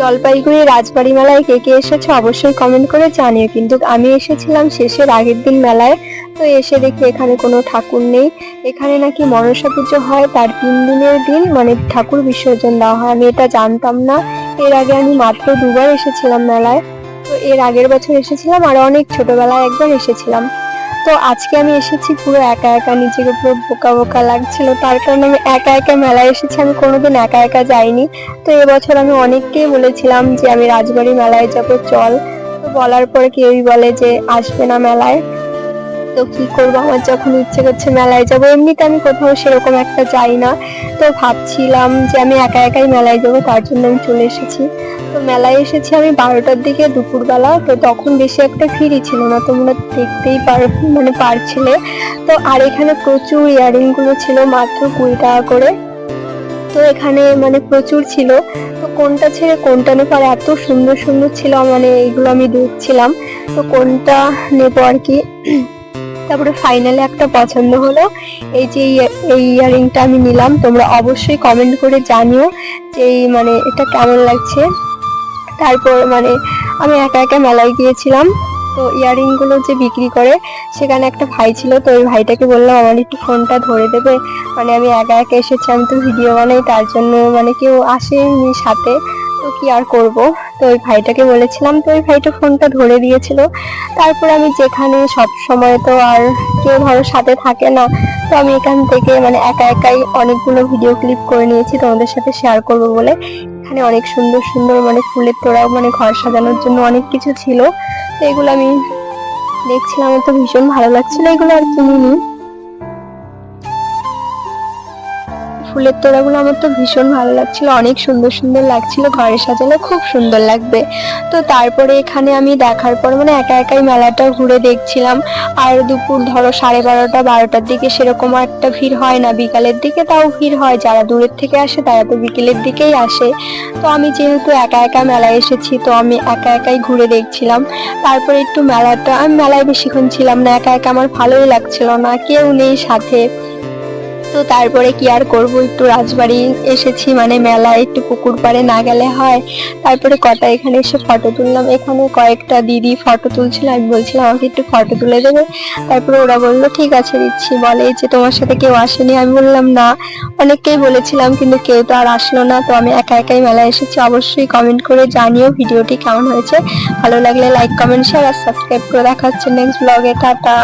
জলপাইগুড়ি রাজবাড়ি মেলায় কে কে এসেছে অবশ্যই কমেন্ট করে জানিও। কিন্তু আমি এসেছিলাম শেষের আগের দিন মেলায়, তো এসে দেখি এখানে কোনো ঠাকুর নেই। এখানে নাকি মনসা পুজো হয়, তার তিন দিনের দিন মানে ঠাকুর বিসর্জন দেওয়া হয়। আমি এটা জানতাম না। এর আগে আমি মাত্র দুবার এসেছিলাম মেলায়। তো এর আগের বছর এসেছিলাম, আর অনেক ছোটবেলায় একবার এসেছিলাম। তো আজকে আমি এসেছি পুরো একা একা নিজেকে পুরো বোকা বোকা লাগছিল। তার কারণে আমি একা একা মেলায় এসেছি, আমি কোনোদিন একা একা যাইনি। তো এবছর আমি অনেককেই বলেছিলাম যে আমি রাজবাড়ি মেলায় যাব, চল। তো বলার পরে কেউই বলে যে আসবে না মেলায়। তো কি করব? আমার যখন ইচ্ছে করছে মেলায় যাব, এমনিতে আমি কোথাও সেরকম একটা যাই না। তো ভাবছিলাম যে আমি একা একাই মেলায় যাব, তার জন্য আমি চলে এসেছি। তো মেলায় এসেছি আমি বারোটার দিকে দুপুরবেলা, তো তখন বেশি একটা ভিড়ই ছিল না তোমরা দেখতেই পার মানে পারছিলে। তো আর এখানে প্রচুর ইয়ারিংগুলো ছিল, মাত্র কুড়ি টাকা করে। তো এখানে মানে প্রচুর ছিল। তো কোনটা ছেড়ে কোনটা নেব? আর এত সুন্দর সুন্দর ছিল মানে এগুলো আমি দেখছিলাম। তো কোনটা নেব আর কি? তারপরে ফাইনালে একটা পছন্দ হলো। এই যে এই- ইয়ারিংটা আমি নিলাম, তোমরা অবশ্যই কমেন্ট করে জানিও যে মানে এটা কেমন লাগছে। তারপর মানে আমি একা একা মেলায় গিয়েছিলাম, তো ইয়ারিংগুলো যে বিক্রি করে, সেখানে একটা ভাই ছিল, তো ওই ভাইটাকে বললাম, আমার একটু ফোনটা ধরে দেবে। মানে আমি একা একা এসেছি, আমি তো ভিডিও বানাই, তার জন্য মানে কেউ আসেনি সাথে। তো কি আর করব? তো ওই ভাইটাকে বলেছিলাম, তো ওই ভাইটা ফোনটা ধরে দিয়েছিল। তারপর আমি যেখানে সব সময় তো আর কেউ ধরো সাথে থাকে না, তো আমি এখান থেকে মানে একা একাই অনেকগুলো ভিডিও ক্লিপ করে নিয়েছি তোমাদের সাথে শেয়ার করব বলে। এখানে অনেক সুন্দর সুন্দর মানে ফুলের তোড়াও মানে ঘর সাজানোর জন্য অনেক কিছু ছিল। তো এগুলো আমি দেখছিলাম, তো ভীষণ ভালো লাগছিল এগুলো আর কিনিনি। ফুলের তোড়াগুলো আমার তো ভীষণ ভালো লাগছিল। অনেক সুন্দর সুন্দর লাগছিল, ঘরে সাজালে খুব সুন্দর লাগবে। তো তারপরে এখানে আমি দেখার পর মানে একা একাই মেলাটা ঘুরে দেখছিলাম। আর দুপুর ধরো সাড়ে বারোটা, বারোটার দিকে সেরকম একটা ভিড় হয় না বিকালের দিকে, তাও ভিড় হয়। যারা দূরের থেকে আসে তারা তো বিকেলের দিকেই আসে। তো আমি যেহেতু একা একা মেলায় এসেছি, তো আমি একা একাই ঘুরে দেখছিলাম। তারপরে একটু মেলাটা, আমি মেলায় বেশিক্ষণ ছিলাম না, একা একা আমার ভালোই লাগছিল না, কেউ নেই সাথে। তো তারপরে কি আর করব? একটু রাজবাড়ি এসেছি মানে মেলায় একটু পুকুর পাড়ে না গেলে হয়। তারপরে কটা এখানে এসে ফটো তুললাম। এখানে কয়েকটা দিদি ফটো তুলছিল, আমি বলছিলাম, আমাকে একটু ফটো তুলে দেবে? তারপরে ওরা বলল, ঠিক আছে, দিচ্ছি। বলে যে তোমার সাথে কেউ আসেনি? আমি বললাম, না। অনেককেই বলেছিলাম, কিন্তু কেউ তো আর আসলো না। তো আমি একা একাই মেলায় এসেছি। অবশ্যই কমেন্ট করে জানিও ভিডিওটি কেমন হয়েছে। ভালো লাগলে লাইক কমেন্ট শেয়ার আর সাবস্ক্রাইব করে দেখা হচ্ছে নেক্সট ব্লগে টাটা।